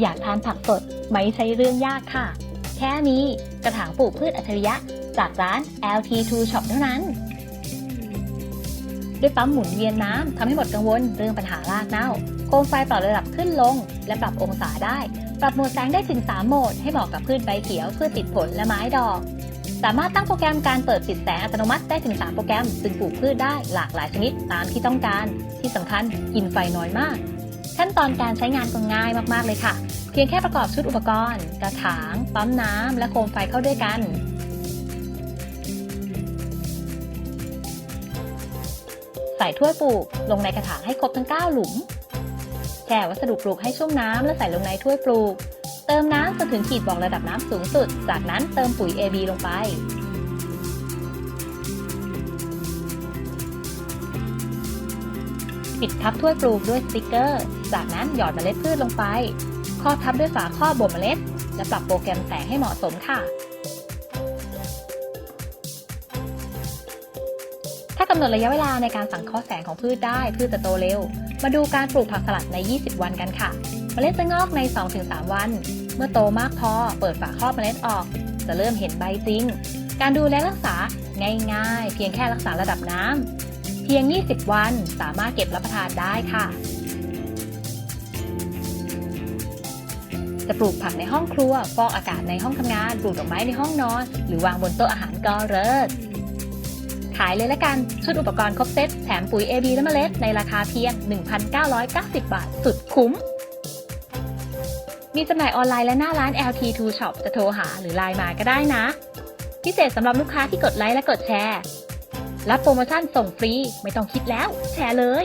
อยากทานผักสดไม่ใช่เรื่องยากค่ะ แค่นี้กระถางปลูกพืชอัจฉริยะ จากร้าน LT2 Shop เท่านั้น ด้วยปั๊มหมุนเวียนน้ำทำให้หมดกังวลเรื่องปัญหารากเน่า โคมไฟปรับระดับขึ้นลง และปรับองศาได้ ปรับโหมดแสงได้ถึง 3 โหมด ให้เหมาะกับพืชใบเขียวพืชติดผลและไม้ดอก สามารถตั้งโปรแกรมการเปิดปิดแสงอัตโนมัติได้ถึง 3 โปรแกรม ซึ่งปลูกพืชได้หลากหลายชนิดตามที่ต้องการ ที่สำคัญกินไฟน้อยมาก ตอนการใช้งานก็ง่ายมากๆเลยค่ะ เพียงแค่ประกอบชุดอุปกรณ์ กระถาง ปั๊มน้ำและโคมไฟเข้าด้วยกัน ใส่ถ้วยปลูกลงในกระถางให้ครบทั้ง 9 หลุม แช่วัสดุปลูกให้ชุ่มน้ำและใส่ลงในถ้วยปลูก เติมน้ำจนถึงขีดบอกระดับน้ำสูงสุด จากนั้นเติมปุ๋ย AB ลงไป ปิดทับถ้วยปลูกด้วยสติกเกอร์ จากนั้นหยอดเมล็ดพืชลงไป ครอบทับด้วยฝาครอบบ่มเมล็ด และปรับโปรแกรมแสงให้เหมาะสมค่ะ ถ้ากำหนดระยะเวลาในการสังเคราะห์แสงของพืชได้พืชจะโตเร็ว มาดูการปลูกผักสลัดใน 20 วันกันค่ะ เมล็ดจะงอกใน 2-3 วัน เมื่อโตมากพอเปิดฝาครอบเมล็ดออก จะเริ่มเห็นใบจริง การดูแลรักษาง่าย ๆ เพียงแค่รักษาระดับน้ำ เพียง 20 วันสามารถเก็บรับประทานได้ค่ะ จะปลูกผักในห้องครัวฟอกอากาศในห้องทำงานปลูกดอกไม้ในห้องนอน หรือวางบนโต๊ะอาหารก็เลิศขายเลยละกัน ชุดอุปกรณ์ครบเซตแถมปุ๋ย AB และเมล็ดในราคาเพียง 1,990 บาท สุดคุ้ม มีจำหน่ายออนไลน์และหน้าร้าน LT2 Shop จะโทรหาหรือไลน์มาก็ได้นะ พิเศษสำหรับลูกค้าที่กดไลค์และกดแชร์ รับโปรโมชั่นส่งฟรี ไม่ต้องคิดแล้ว แชร์เลย